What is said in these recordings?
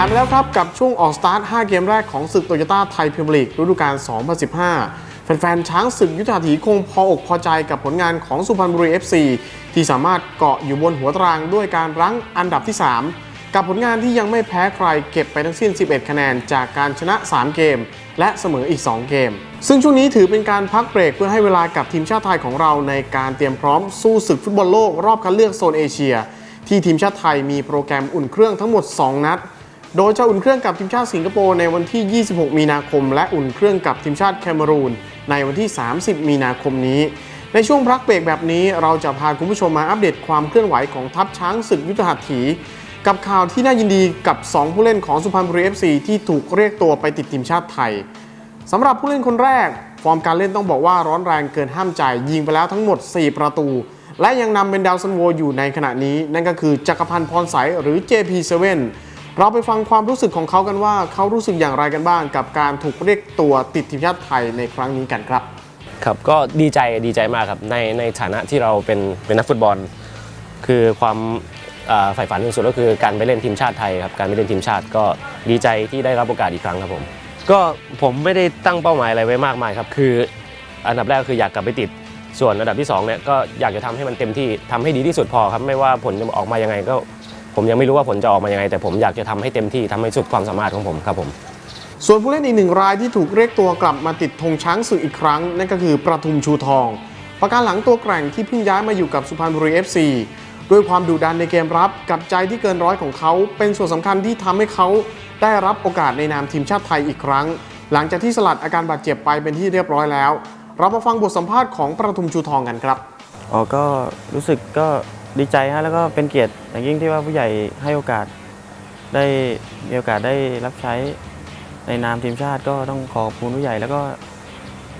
ผ่านไปแล้วครับกับช่วงออกสตาร์ท 5 เกมแรกของศึกโตโยต้าไทยพรีเมียร์ลีกฤดูกาล 2015 แฟนๆ ช้างศึกยุทธาถีคงพออกพอใจกับผลงานของสุพรรณบุรี FC ที่สามารถเกาะอยู่บนหัวตารางด้วยการรั้งอันดับที่ 3 กับผลงานที่ยังไม่แพ้ใครเก็บไปทั้งสิ้น 11 คะแนนจากการชนะ 3 เกม และเสมออีก 2 เกม ซึ่งช่วงนี้ถือเป็นการพักเบรกเพื่อให้เวลากับทีมชาติไทยของเราในการเตรียมพร้อมสู้ศึกฟุตบอลโลกรอบคัดเลือกโซนเอเชีย ที่ทีมชาติไทยมีโปรแกรมอุ่นเครื่องทั้งหมด 2 นัด โดยจะอุ่นเครื่องกับทีมชาติสิงคโปร์ในวันที่ 26 มีนาคม และอุ่นเครื่องกับทีมชาติแคเมรูนในวันที่ 30 มีนาคมนี้ ในช่วงพักเบรกแบบนี้เราจะพาคุณผู้ชมมาอัปเดตความเคลื่อนไหวของทัพช้างศึกยุทธหัตถี กับข่าวที่น่ายินดีกับ 2 ผู้เล่นของสุพรรณบุรี FC ที่ถูกเรียกตัวไปติดทีมชาติไทยสำหรับผู้เล่นคนแรก ฟอร์มการเล่นต้องบอกว่าร้อนแรงเกินห้ามใจ ยิงไปแล้วทั้งหมด 4 ประตู และยังนำเป็นดาวซันโวอยู่ในขณะนี้ นั่นก็คือจักรพันธ์พรใสหรือ JP7 เราไปฟังความรู้สึกของเขากันว่าเขารู้สึกอย่างไรกันบ้าง กับการถูกเรียกตัวติดทีมชาติไทยในครั้งนี้กันครับ ครับก็ดีใจดีใจมากครับในในฐานะที่เราเป็นเป็นนักฟุตบอล คือความอ่าใฝ่ฝันที่สุดก็คือการไปเล่นทีมชาติไทยครับการไปเล่นทีมชาติก็ดีใจที่ได้รับโอกาสอีกครั้งครับผม ก็ผมไม่ได้ตั้งเป้าหมายอะไรไว้มากมายครับคือ อันดับแรกคืออยากกลับไปติดส่วนอันดับที่สองเนี่ยก็อยากจะทำให้มันเต็มที่ทำให้ดีที่สุดพอครับไม่ว่าผลจะออกมายังไงก็ ผมยังไม่รู้ว่าผลจะออกมายังไง แต่ผมอยากจะทำให้เต็มที่ทำให้สุดความสามารถของผมครับผมส่วนผู้เล่นอีกหนึ่งรายที่ถูกเรียกตัวกลับมาติดธงช้างศึกอีกครั้ง นั่นก็คือประทุมชูทอง ประการหลังตัวแกร่งที่เพิ่งย้ายมาอยู่กับสุพรรณบุรี FC ด้วยความดุดันในเกมรับกับใจที่เกินร้อยของเขา เป็นส่วนสำคัญที่ทำให้เขาได้รับโอกาสในนามทีมชาติไทยอีกครั้ง หลังจากที่สลัดอาการบาดเจ็บไปเป็นที่เรียบร้อยแล้ว เรามาฟังบทสัมภาษณ์ของประทุมชูทองกันครับอ๋อก็รู้สึกก็ ดีใจฮะแล้วก็เป็นเกียรติอย่างยิ่งที่ว่าผู้ใหญ่ให้โอกาสได้มีโอกาสได้รับใช้ในนามทีมชาติก็ต้องขอบคุณผู้ใหญ่ แล้วก็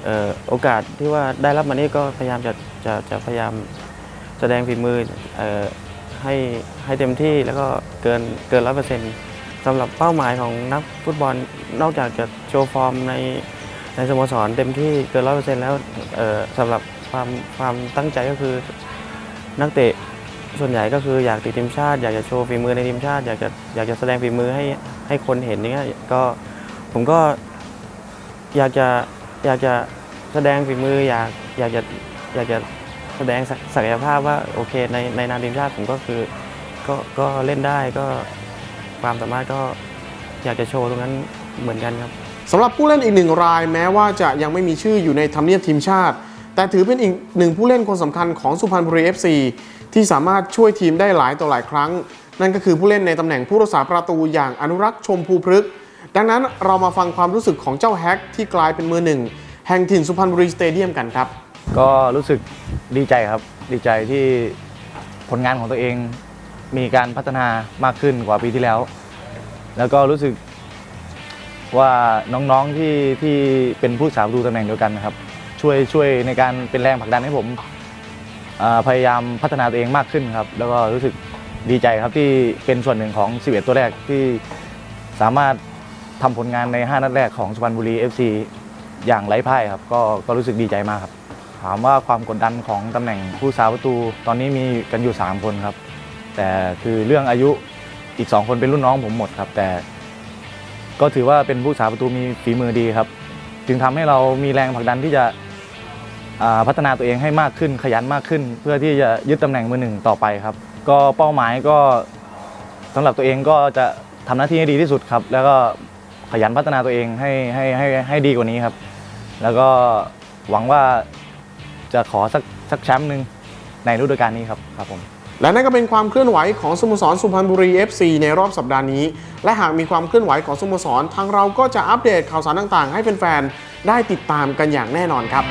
เอ่อโอกาสที่ว่าได้รับมานี่ก็พยายามจะจะจะพยายามแสดงฝีมือเอ่อให้ให้เต็มที่แล้วก็เกินเกินร้อยเปอร์เซ็นต์สำหรับเป้าหมายของนักฟุตบอลนอกจากจะโชว์ฟอร์มในในสโมสรเต็มที่เกินร้อยเปอร์เซ็นต์แล้วเอ่อสำหรับความความตั้งใจก็คือนักเตะ ส่วนใหญ่ก็คืออยากติดทีมชาติ อยากจะโชว์ฝีมือในทีมชาติ อยากจะอยากจะแสดงฝีมือให้ให้คนเห็นอย่างเงี้ยก็ผมก็อยากจะอยากจะแสดงฝีมืออยากอยากจะอยากจะแสดงศักศักยภาพว่าโอเคในในนามทีมชาติผมก็คือก็ก็เล่นได้ก็ความสามารถก็อยากจะโชว์ตรงนั้นเหมือนกันครับสำหรับผู้เล่นอีกหนึ่งรายแม้ว่าจะยังไม่มีชื่ออยู่ในทำเนียบทีมชาติ แต่ถือเป็นอีกหนึ่งผู้เล่นคนสำคัญของสุพรรณบุรี FC ที่สามารถช่วยทีมได้หลายต่อหลายครั้ง นั่นก็คือผู้เล่นในตำแหน่งผู้รักษาประตูอย่างอนุรักษ์ชมพูพฤกษ์ดังนั้นเรามาฟังความรู้สึกของเจ้าแฮกที่กลายเป็นมือหนึ่งแห่งถิ่นสุพรรณบุรีสเตเดียมกันครับ ก็รู้สึกดีใจครับ ดีใจที่ผลงานของตัวเองมีการพัฒนามากขึ้นกว่าปีที่แล้ว แล้วก็รู้สึกว่าน้องๆที่ที่เป็นผู้สาประตูตำแหน่งเดียวกันนะครับ ช่วยช่วยในการเป็นแรงผลักดันให้ผมพยายามพัฒนาตัวเองมากขึ้นครับ แล้วก็รู้สึกดีใจครับที่เป็นส่วนหนึ่งของ 11 ตัวแรกที่สามารถทำผลงานใน 5 นัดแรกของสุพรรณบุรี FC อย่างไร้พ่ายครับก็ก็รู้สึกดีใจมากครับ ถามว่าความกดดันของตำแหน่งผู้สาประตู ตอนนี้มีกันอยู่ 3 คนครับ แต่คือเรื่องอายุอีก 2 คนเป็นรุ่นน้องผมหมดครับ แต่ก็ถือว่าเป็นผู้สาประตูมีฝีมือดีครับ จึงทำให้เรามีแรงผลักดันที่จะ พัฒนาตัวเองให้มากขึ้นขยันมากขึ้น เพื่อที่จะยึดตำแหน่งมือหนึ่งต่อไปครับ ก็เป้าหมายก็สำหรับตัวเองก็จะทำหน้าที่ให้ดีที่สุดครับ แล้วก็ขยันพัฒนาตัวเองให้ให้ให้ให้ดีกว่านี้ครับ แล้วก็หวังว่าจะขอสักสักแชมป์หนึ่งในฤดูกาลนี้ครับครับผมและนั่นก็เป็นความเคลื่อนไหวของสโมสรสุพรรณบุรี FC ในรอบสัปดาห์นี้ และหากมีความเคลื่อนไหวของสโมสรทางเราก็จะอัปเดตข่าวสารต่างๆ ให้แฟนๆ ได้ติดตามกันอย่างแน่นอนครับ